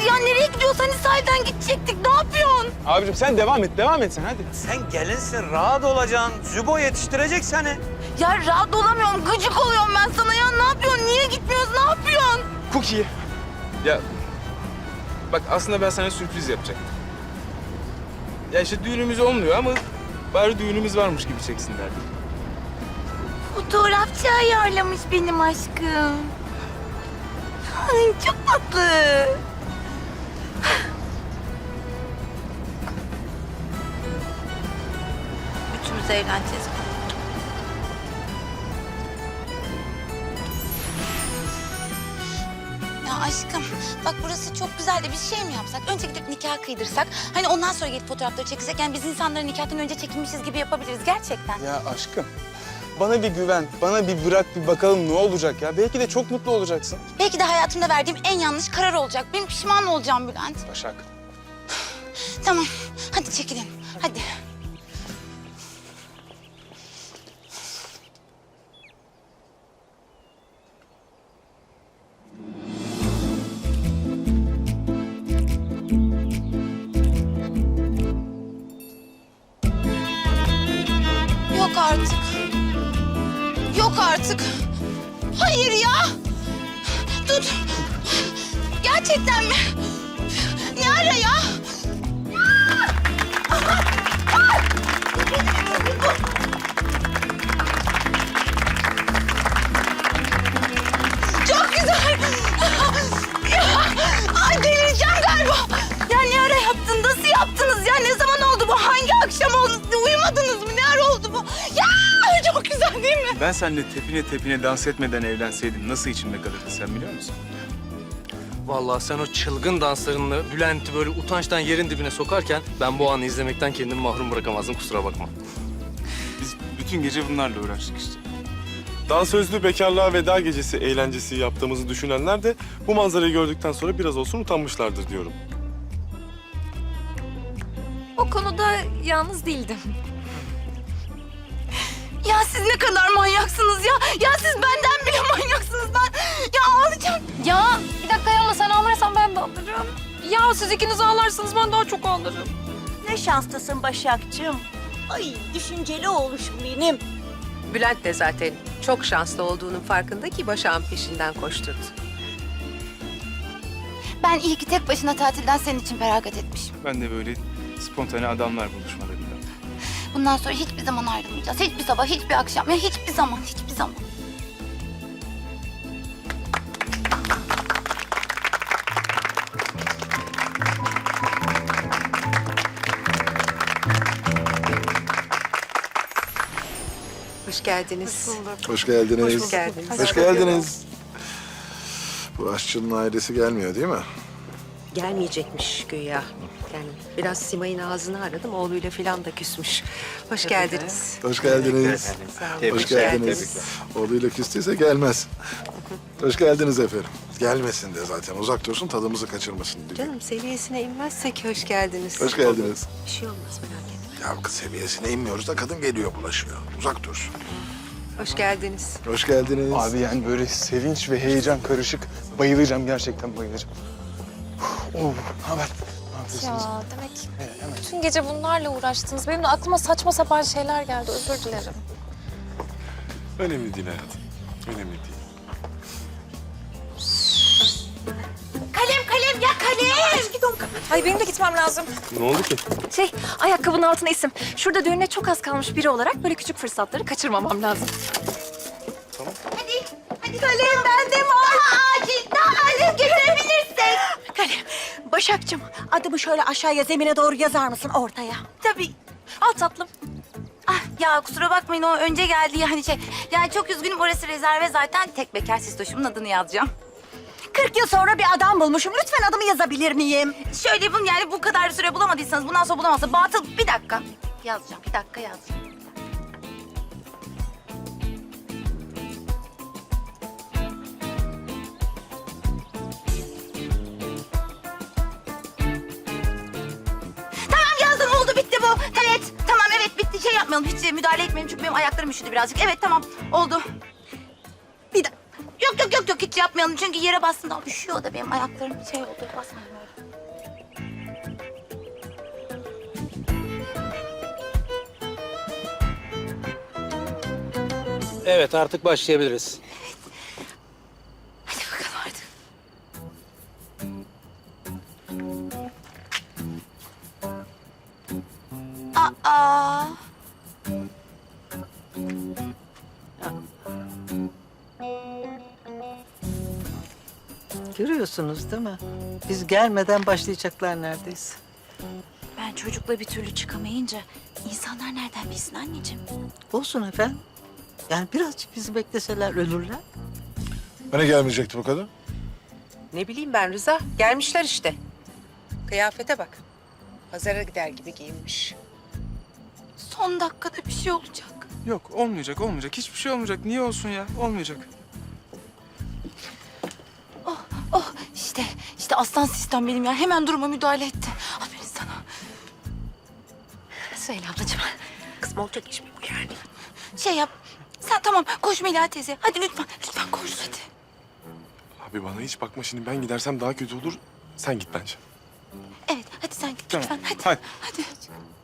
Hayır ya nereye gidiyoruz? Hani sahilden gidecektik. Ne yapıyorsun? Abicim sen devam et, devam et sen hadi. Sen gelinsin, rahat olacaksın. Zübo yetiştirecek seni. Ya rahat olamıyorum. Gıcık oluyorum ben sana ya. Ne yapıyorsun? Niye gitmiyoruz? Ne yapıyorsun? Cookie. Ya bak aslında ben sana sürpriz yapacaktım. Ya işte düğünümüz olmuyor ama bari düğünümüz varmış gibi çeksinler diye. Fotoğrafçı ayarlamış benim aşkım. Ay, çok tatlı. Üçümüz eğleneceğiz. Ya aşkım bak burası çok güzel de bir şey mi yapsak? Önce gidip nikah kıydırsak. Hani ondan sonra gelip fotoğrafları çekilsek. Yani biz insanları nikahtan önce çekilmişiz gibi yapabiliriz gerçekten. Ya aşkım bana bir güven, bana bir bırak bir bakalım ne olacak ya. Belki de çok mutlu olacaksın. Belki de hayatımda verdiğim en yanlış karar olacak. Ben pişman olacağım Bülent. Başak. Tamam hadi çekilin hadi. Tut. Gerçekten mi? Ne ara ya? Çok Ben seninle tepine tepine dans etmeden evlenseydim nasıl içimde kalırdı sen biliyor musun? Vallahi sen o çılgın danslarınla Bülent'i böyle utançtan yerin dibine sokarken ben bu anı izlemekten kendimi mahrum bırakamazdım kusura bakma. Biz bütün gece bunlarla uğraştık işte. Dansözlü bekarlığa veda gecesi eğlencesi yaptığımızı düşünenler de bu manzarayı gördükten sonra biraz olsun utanmışlardır diyorum. O konuda yalnız değildim. Siz ne kadar manyaksınız ya. Ya siz benden bile manyaksınız. Ben ya ağlayacağım. Ya bir dakika ya ama sen ağlarsan ben de ağlarım. Ya siz ikiniz ağlarsınız ben daha çok ağlarım. Ne şanslısın Başakçığım. Ay düşünceli oğluşum benim. Bülent de zaten çok şanslı olduğunun farkında ki Başak'ın peşinden koşturdu. Ben iyi ki tek başına tatilden senin için feragat etmişim. Ben de böyle spontane adamlar buluşmalarında. Bundan sonra hiçbir zaman ayrılmayacağız. Hiçbir sabah, hiçbir akşam. Ya hiçbir zaman, hiçbir zaman. Hoş geldiniz. Hoş geldiniz. Hoş geldiniz. Hoş geldiniz. Bu aşçının ailesi gelmiyor değil mi? Gelmeyecekmiş güya. Yani biraz Simay'ın ağzını aradım. Oğluyla falan da küsmüş. Hoş geldiniz. Hoş geldiniz. Hoş geldiniz. Oğluyla küstüyse gelmez. Hoş geldiniz efendim. Gelmesin de zaten. Uzak dursun tadımızı kaçırmasın diye. Canım seviyesine inmezsek hoş geldiniz. Hoş geldiniz. Bir şey olmaz merak etme. Ya kız seviyesine inmiyoruz da kadın geliyor bulaşıyor. Uzak dursun. Hoş geldiniz. Hoş geldiniz. Abi yani böyle sevinç ve heyecan karışık. Bayılacağım gerçekten bayılacağım. Oh, ne haber? Ne yapıyorsunuz? Ya demek bütün gece bunlarla uğraştınız. Benim de aklıma saçma sapan şeyler geldi. Özür dilerim. Önemli değil hayatım. Önemli değil. Kalem kalem ya kalem. Ay benim de gitmem lazım. Ne oldu ki? Şey, ayakkabının altına isim. Şurada düğüne çok az kalmış biri olarak böyle küçük fırsatları kaçırmamam lazım. Kalem bende var. Acil daha getirebilirsek. Kalem, Başakçığım adımı şöyle aşağıya zemine doğru yazar mısın ortaya? Tabii. Al tatlım. Ah ya kusura bakmayın o önce geldi yani şey. Yani çok üzgünüm orası rezerve zaten. Tek bekar sistoşumun adını yazacağım. 40 yıl sonra bir adam bulmuşum. Lütfen adımı yazabilir miyim? Şöyle yapın yani bu kadar süre bulamadıysanız bundan sonra bulamazsa batıl bir dakika. Yazacağım bir dakika yazacağım. yapmayalım, hiç müdahale etmeyelim çünkü benim ayaklarım üşüdü birazcık. Evet tamam, oldu. Bir dakika. Yok yok yok yok hiç yapmayalım çünkü yere bastığımda üşüyor da benim ayaklarım şey oldu, basmayalım. Evet artık başlayabiliriz. Evet. Hadi bakalım artık. Aa, Görüyorsunuz değil mi? Biz gelmeden başlayacaklar neredeyse. Ben çocukla bir türlü çıkamayınca insanlar nereden bilsin anneciğim? Olsun efendim. Yani birazcık bizi bekleseler ölürler. Hani gelmeyecekti bu kadın? Ne bileyim ben Rıza. Gelmişler işte. Kıyafete bak. Pazara gider gibi giyinmiş. Son dakikada bir şey olacak. Yok olmayacak olmayacak. Hiçbir şey olmayacak. Niye olsun ya? Olmayacak. Aslan sistem benim ya. Hemen duruma müdahale etti. Aferin sana. Söyle ablacığım. Kızım olacak iş mi bu yani? Şey yap. Sen tamam koş Mela teyze. Hadi lütfen lütfen koş hadi. Abi bana hiç bakma şimdi ben gidersem daha kötü olur. Sen git bence. Evet hadi sen git Tamam, lütfen hadi. hadi. Hadi.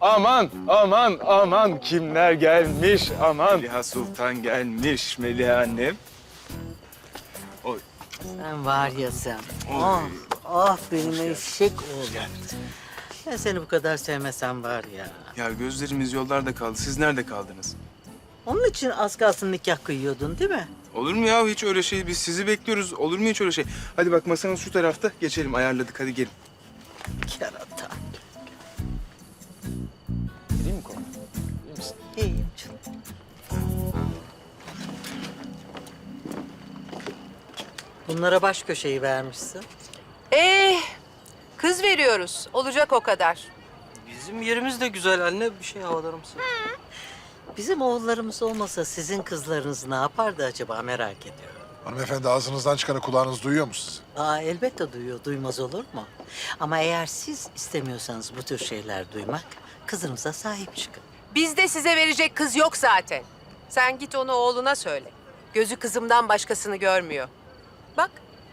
Aman aman aman kimler gelmiş aman. Meliha Sultan gelmiş Meliha annem. Sen var ya sen. Ah, ah benim eşek oğlum. Ben seni bu kadar sevmesem var ya. Ya gözlerimiz yollarda kaldı. Siz nerede kaldınız? Onun için az kalsın nikah kıyıyordun değil mi? Olur mu ya hiç öyle şey? Biz sizi bekliyoruz. Olur mu hiç öyle şey? Hadi bak masanın şu tarafta. Geçelim ayarladık. Hadi gelin. Kerata. Değil mi konu? İyiyim canım. Bunlara baş köşeyi vermişsin. Ee, kız veriyoruz. Olacak o kadar. Bizim yerimiz de güzel anne. Bir şey havalarımsı. Bizim oğullarımız olmasa sizin kızlarınız ne yapardı acaba merak ediyorum. Hanımefendi ağzınızdan çıkanı kulağınız duyuyor mu sizi? Aa, elbette duyuyor, duymaz olur mu? Ama eğer siz istemiyorsanız bu tür şeyler duymak, kızınıza sahip çıkın. Bizde size verecek kız yok zaten. Sen git onu oğluna söyle. Gözü kızımdan başkasını görmüyor. Bak,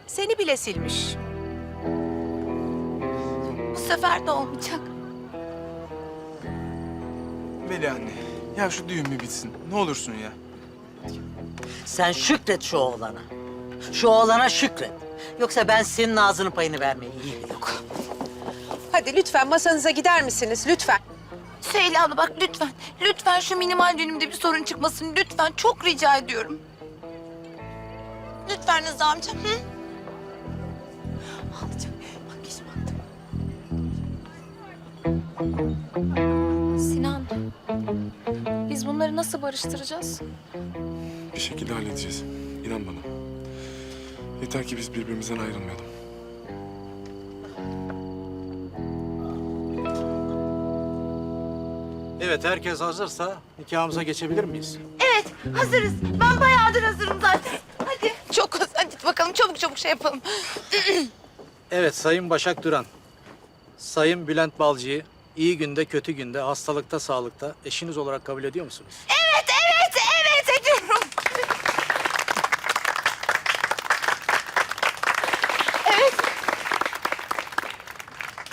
seni bile silmiş. Sefer de olmayacak. Meliha anne. Ya şu düğün bir bitsin. Ne olursun ya. Sen şükret şu oğlana. Şu oğlana şükret. Yoksa ben senin ağzının payını vermeyi iyi bilirim. Hadi lütfen masanıza gider misiniz? Lütfen. Söyle abla bak lütfen. Lütfen şu minimal düğünümde bir sorun çıkmasın. Lütfen çok rica ediyorum. Lütfen Rıza amca. Hı? Sinan, biz bunları nasıl barıştıracağız? Bir şekilde halledeceğiz. İnan bana. Yeter ki biz birbirimizden ayrılmayalım. Evet herkes hazırsa nikahımıza geçebilir miyiz? Evet hazırız. Ben bayağıdır hazırım zaten. Hadi. Çok hadi bakalım çabuk çabuk şey yapalım. Evet Sayın Başak Duran. Sayın Bülent Balcı'yı iyi günde kötü günde hastalıkta sağlıkta eşiniz olarak kabul ediyor musunuz? Evet evet evet ediyorum.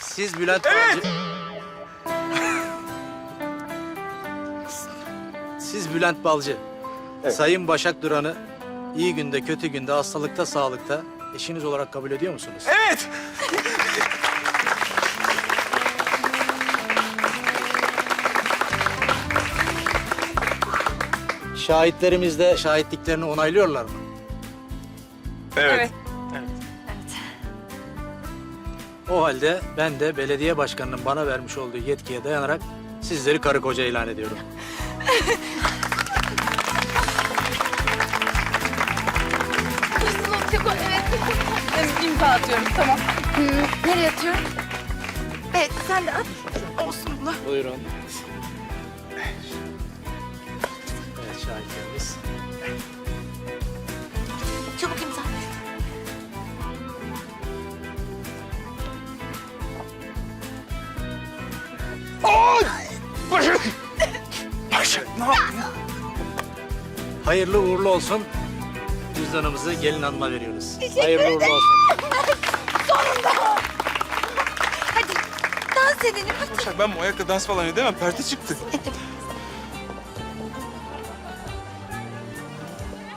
Siz Bülent Balcı... Siz Bülent Balcı. Sayın Başak Duran'ı iyi günde kötü günde hastalıkta sağlıkta eşiniz olarak kabul ediyor musunuz? Evet. Şahitlerimiz de şahitliklerini onaylıyorlar mı? Evet. O halde ben de belediye başkanının bana vermiş olduğu yetkiye dayanarak sizleri karı koca ilan ediyorum. Evet. Ben imza atıyorum tamam. Hmm, nereye atıyorum? Evet sen de at. Olsun bu. Buyurun. Şahitlerimiz. Çabuk imza. Ne yapıyorsun? Hayırlı uğurlu olsun. Cüzdanımızı gelin hanıma veriyoruz. Hayırlı uğurlu olsun. Hadi dans edelim hadi. Başak ben bu ayakla dans falan edemem. Perte çıktı.